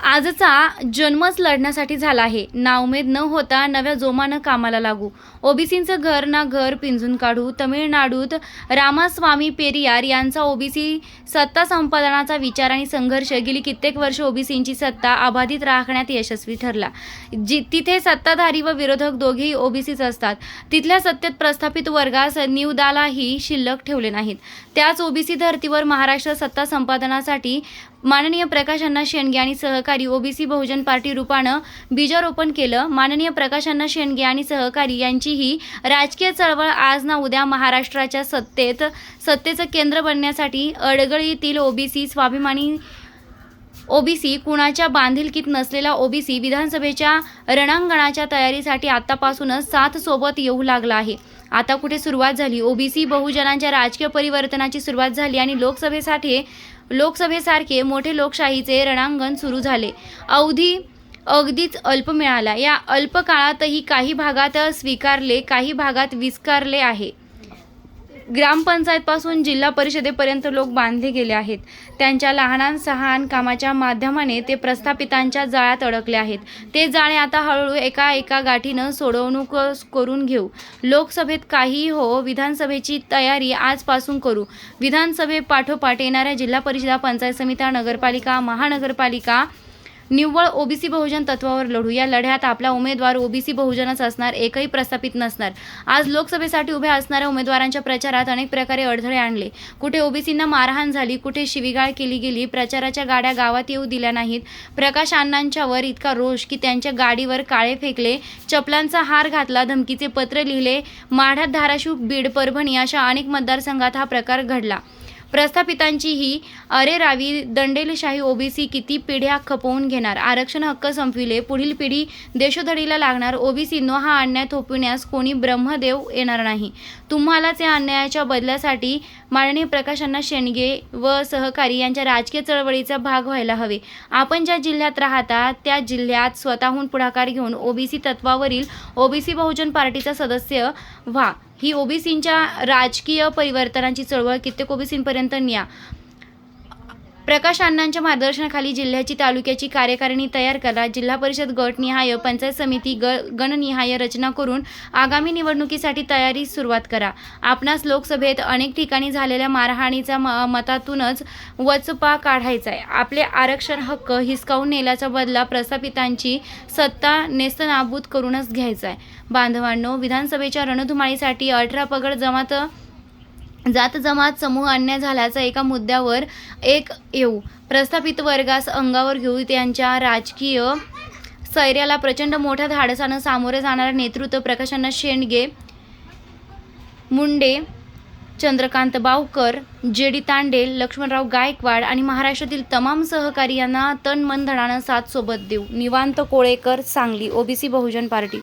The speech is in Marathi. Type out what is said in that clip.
आजचा जन्मच लढण्यासाठी झाला आहे. नाउमेद न होता नव्या जोमानं कामाला लागू. ओबीसींचं घर ना घर पिंजून काढू. तमिळनाडूत रामास्वामी पेरियार यांचा ओबीसी सत्ता संपादनाचा विचार आणि संघर्ष गेली कित्येक वर्ष ओबीसींची सत्ता अबाधित राखण्यात यशस्वी ठरला. जी तिथे सत्ताधारी व विरोधक दोघेही ओबीसीच असतात. तिथल्या सत्तेत प्रस्थापित वर्गास निवदालाही शिल्लक ठेवले नाहीत. त्याच ओबीसी धर्तीवर महाराष्ट्र सत्ता संपादनासाठी माननीय प्रकाश अण्णा शेंडगे आणि सहकारी ओबीसी बहुजन पार्टी रूपानं बीजारोपण केलं. माननीय प्रकाश अण्णा शेंडगे आणि सहकारी यांची ही राजकीय चळवळ आज ना उद्या महाराष्ट्राच्या सत्तेत सत्तेचं केंद्र बनण्यासाठी अडगळीतील ओबीसी स्वाभिमानी ओबीसी कुणाच्या बांधिलकीत नसलेला ओबीसी विधानसभेच्या रणांगणाच्या तयारीसाठी आतापासूनच साथ सोबत येऊ लागला आहे. आता कुठे सुरुवात झाली? ओबीसी बहुजनांच्या राजकीय परिवर्तनाची सुरुवात झाली आणि लोकसभेसाठी लोकसभेसारखे मोठे लोकशाहीचे रणांगण सुरू झाले. अवधी अगदीच अल्प मिळाला. या अल्प काळातही काही भागात स्वीकारले काही भागात विस्कारले आहे. ग्रामपंचायतपासून जिल्हा परिषदेपर्यंत लोक बांधले गेले आहेत. त्यांच्या लहान सहान कामाच्या माध्यमाने ते प्रस्थापितांच्या जाळ्यात अडकले आहेत. ते जाळे आता हळूहळू एका एका गाठीनं सोडवणूक करून घेऊ. लोकसभेत काही हो विधानसभेची तयारी आजपासून करू. विधानसभेपाठोपाठ येणाऱ्या जिल्हा परिषदा पंचायत समित्या नगरपालिका महानगरपालिका निव्वळ ओबीसी बहुजन तत्वावर लढू. या लढ्यात आपला उमेदवार ओबीसी बहुजनच असणार एकही प्रस्थापित नसणार. आज लोकसभेसाठी उभ्या असणाऱ्या उमेदवारांच्या प्रचारात अनेक प्रकारे अडथळे आणले. कुठे ओबीसींना मारहाण झाली कुठे शिवीगाळ केली गेली प्रचाराच्या गाड्या गावात येऊ दिल्या नाहीत. प्रकाश अण्णांच्यावर इतका रोष की त्यांच्या गाडीवर काळे फेकले चपलांचा हार घातला धमकीचे पत्र लिहिले माढ्यात धाराशिव बीड परभणी अशा अनेक मतदारसंघात हा प्रकार घडला. प्रस्थापितांची ही अरे रावी दंडेलशाही ओबीसी किती पिढ्या खपवून घेणार? आरक्षण हक्क संपविले पुढील पिढी देशोधडीला लागणार. ओबीसीनो हा अन्याय थोपविण्यास कोणी ब्रह्मदेव येणार नाही. तुम्हालाच या अन्यायाच्या बदल्यासाठी माननीय प्रकाशांना शेंडगे व सहकारी यांच्या राजकीय चळवळीचा भाग व्हायला हवे. आपण ज्या जिल्ह्यात राहता त्या जिल्ह्यात स्वतःहून पुढाकार घेऊन ओबीसी तत्वावरील ओबीसी बहुजन पार्टीचा सदस्य व्हा. ही ओबीसींच्या राजकीय परिवर्तनाची चळवळ कित्येक ओबीसींपर्यंत न्या. प्रकाश अण्णांच्या मार्गदर्शनाखाली जिल्ह्याची तालुक्याची कार्यकारिणी तयार करा. जिल्हा परिषद गटनिहाय पंचायत समिती ग गणनिहाय रचना करून आगामी निवडणुकीसाठी तयारी सुरुवात करा. आपणास लोकसभेत अनेक ठिकाणी झालेल्या मारहाणीचा म मतातूनच वचपा काढायचा आहे. आपले आरक्षण हक्क हिसकावून नेल्याचा बदला प्रस्थापितांची सत्ता नेस्तनाबूत करूनच घ्यायचा आहे. बांधवांनो विधानसभेच्या रणधुमाळीसाठी अठरा पगड जमात जात जमात समूह अन्याय झाल्याचा एका मुद्द्यावर एक येऊ. प्रस्थापित वर्गास अंगावर घेऊ त्यांच्या राजकीय सैर्याला प्रचंड मोठ्या धाडसानं सामोरे जाणारे नेतृत्व प्रकाशांना शेंडगे मुंडे चंद्रकांत बावकर जे डी तांडे लक्ष्मणराव गायकवाड आणि महाराष्ट्रातील तमाम सहकारी यांना तन मन धडानं साथ सोबत देऊ. Nivant Kolekar Sangli OBC Bahujan party.